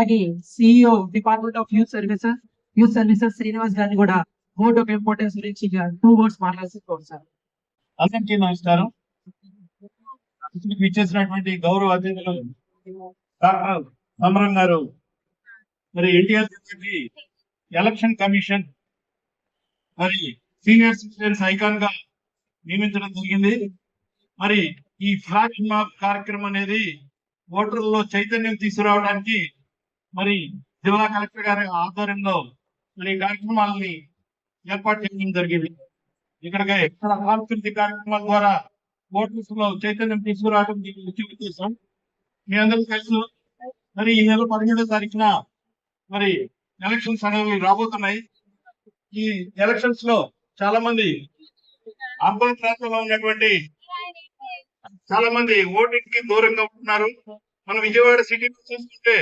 అలాగే CEO department of youth services youth services Srinivas గారిని కూడా బోర్డ్ ఆఫ్ ఇంపార్టెన్స్ గురించి టూ వర్డ్స్ మాట్లాడాల్సి సార్. అందరికీ నమస్కారం ఇక్కడికి ఇచ్చేసినటువంటి గౌరవ అతిథులు డాక్టర్ సమరం గారు మరి ఎన్టీఆర్ ఎలక్షన్ కమిషన్ మరి సీనియర్ సిటిజన్స్ ఐకాన్గా నియమించడం జరిగింది. మరి ఈ ఫ్లాగ్ మాప్ కార్యక్రమం అనేది ఓటర్లలో చైతన్యం తీసుకురావడానికి మరి జిల్లా కలెక్టర్ గారి ఆధ్వర్యంలో మరి కార్యక్రమాలని ఏర్పాటు చేయడం జరిగింది. ఇక్కడికి ఇక్కడ సాంస్కృతిక కార్యక్రమాల ద్వారా ఓటర్స్లో చైతన్యం తీసుకురావడం దీని ముఖ్య ఉద్దేశం. మీ అందరూ తెలుసు మరి ఈ నెల పదిహేడో తారీఖున మరి ఎలక్షన్స్ అనేవి రాబోతున్నాయి. ఈ ఎలక్షన్స్లో చాలా మంది అర్బన్ ప్రాంతంలో ఉన్నటువంటి చాలా మంది ఓటింగ్కి దూరంగా ఉంటున్నారు. మన విజయవాడ సిటీలో చూసుకుంటే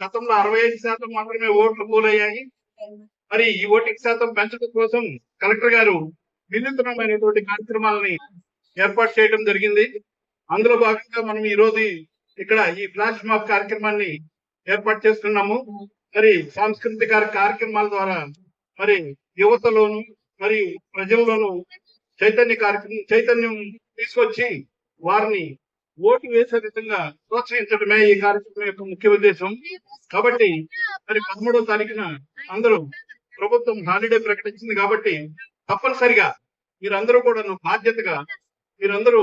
గతంలో అరవై ఐదు శాతం మాత్రమే ఓట్లు పోలయ్యాయి మరి ఈ ఓటింగ్ శాతం పెంచడం కోసం కలెక్టర్ గారు వినూత్నమైనటువంటి కార్యక్రమాలని ఏర్పాటు చేయడం జరిగింది. అందులో భాగంగా మనం ఈ రోజు ఇక్కడ ఈ ఫ్లాష్ మాప్ కార్యక్రమాన్ని ఏర్పాటు చేస్తున్నాము. మరి సాంస్కృతిక కార్యక్రమాల ద్వారా మరి యువతలోను మరి ప్రజల్లోనూ చైతన్య కార్యక్రమం చైతన్యం తీసుకొచ్చి వారిని ఓటు వేసే విధంగా ప్రోత్సహించడమే ఈ కార్యక్రమం యొక్క ముఖ్య ఉద్దేశం. కాబట్టి మరి పదమూడవ తారీఖున అందరూ ప్రభుత్వం హాలిడే ప్రకటించింది కాబట్టి తప్పనిసరిగా మీరందరూ కూడా బాధ్యతగా మీరందరూ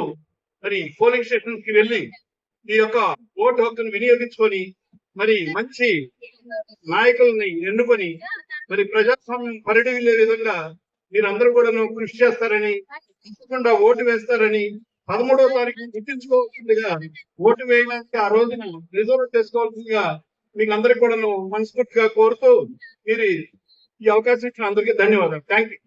మరి పోలింగ్ స్టేషన్కి వెళ్ళి మీ యొక్క ఓటు హక్కును వినియోగించుకొని మరి మంచి నాయకుల్ని ఎన్నుకొని మరి ప్రజాస్వామ్యం పరిడి విధంగా మీరందరూ కూడా కృషి చేస్తారని తప్పకుండా ఓటు వేస్తారని పదమూడవ తారీఖు గుర్తించుకోవాల్సిందిగా ఓటు వేయడానికి ఆ రోజున రిజర్వ్ చేసుకోవాల్సిందిగా మీకు అందరికి కూడా మనస్ఫూర్తిగా కోరుతూ మీరు ఈ అవకాశం ఇచ్చిన అందరికీ ధన్యవాదాలు. Thank you